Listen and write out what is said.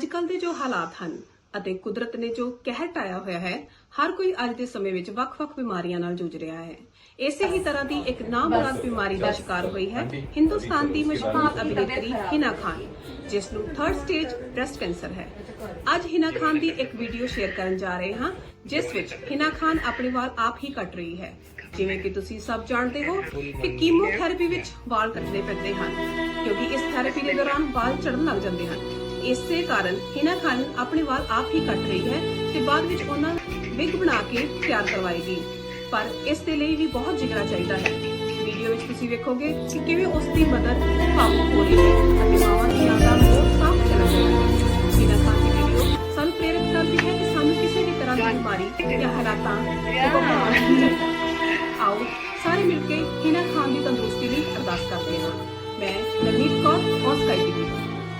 ਅੱਜਕੱਲ ਦੇ ਜੋ ਹਾਲਾਤ ਹਨ ਅਤੇ ਕੁਦਰਤ ਨੇ ਜੋ ਕਹਿਰ ਟਾਇਆ ਹੋਇਆ ਹੈ ਹਰ ਕੋਈ ਅੱਜ ਦੇ ਸਮੇਂ ਵਿੱਚ ਵੱਖ-ਵੱਖ ਬਿਮਾਰੀਆਂ ਨਾਲ ਜੂਝ ਰਿਹਾ ਹੈ। ਇਸੇ ਹੀ ਤਰ੍ਹਾਂ ਦੀ ਇੱਕ ਨਾਮੁਰਾਦ ਬਿਮਾਰੀ ਦਾ ਸ਼ਿਕਾਰ ਹੋਈ ਹੈ ਹਿੰਦੁਸਤਾਨ ਦੀ ਮਸ਼ਹੂਰ ਅਭਿਨੇਤਰੀ ਹਿਨਾ ਖਾਨ ਜਿਸ ਨੂੰ 3rd ਸਟੇਜ ਬ੍ਰੈਸਟ ਕੈਂਸਰ ਹੈ। ਅੱਜ ਹਿਨਾ ਖਾਨ ਦੀ ਇੱਕ ਵੀਡੀਓ ਸ਼ੇਅਰ ਕਰਨ ਜਾ ਰਹੇ ਹਾਂ ਜਿਸ ਵਿੱਚ ਹਿਨਾ ਖਾਨ ਆਪਣੇ ਵਾਲ ਆਪ ਹੀ ਕੱਟ ਰਹੀ ਹੈ। ਜਿਵੇਂ ਕਿ ਤੁਸੀਂ ਸਭ ਜਾਣਦੇ ਹੋ ਕਿ ਕੀਮੋਥੈਰੇਪੀ ਵਿੱਚ ਵਾਲ ਕੱਟਣੇ ਪੈਂਦੇ ਹਨ ਕਿਉਂਕਿ ਇਸ ਥੈਰੇਪੀ ਦੇ ਦੌਰਾਨ ਵਾਲ ਝੜਨ ਲੱਗ ਜਾਂਦੇ ਹਨ। ਇਸੇ ਕਾਰਨ ਹਿਨਾ ਖਾਨ ਆਪਣੇ ਵਾਲ ਆਪ ਹੀ ਕੱਟ ਰਹੀ ਹੈ ਤੇ ਬਾਅਦ ਵਿੱਚ ਉਹਨਾਂ ਵਿਗ ਬਣਾ ਕੇ ਤਿਆਰ ਕਰਵਾਏਗੀ। ਪਰ ਇਸ ਦੇ ਲਈ ਵੀ ਬਹੁਤ ਜਿਗਰਾ ਚਾਹੀਦਾ ਹੈ। ਵੀਡੀਓ ਵਿੱਚ ਤੁਸੀਂ ਵੇਖੋਗੇ ਕਿ ਕਿਵੇਂ ਉਸ ਦੀ ਮਦਦ ਭਾਵੁਕ ਹੋ ਰਹੀ ਹੈ ਅਤੇ ਮਾਵਾਂ ਦਾ ਮੋਹ ਸਾਫ਼ ਚੱਲ ਰਿਹਾ ਹੈ। ਹਿਨਾ ਖਾਨ ਦੀ ਵੀਡੀਓ ਸਾਨੂੰ ਪ੍ਰੇਰਿਤ ਕਰਦੀ ਹੈ ਕਿ ਸਾਨੂੰ ਕਿਸੇ ਵੀ ਤਰ੍ਹਾਂ ਦੀ ਬਿਮਾਰੀ ਜਾਂ ਹਾਲਾਤਾਂ ਤੋਂ ਨਹੀਂ ਚਾਹੀਦਾ। ਆਓ ਸਾਰੇ ਮਿਲ ਕੇ ਹਿਨਾ ਖਾਨ ਦੀ ਤੰਦਰੁਸਤੀ ਲਈ ਅਰਦਾਸ ਕਰਦੇ ਹਾਂ। ਮੈਂ ਨਵਨੀਤ ਕੌਰ ਔਨ ਸਕਾਈ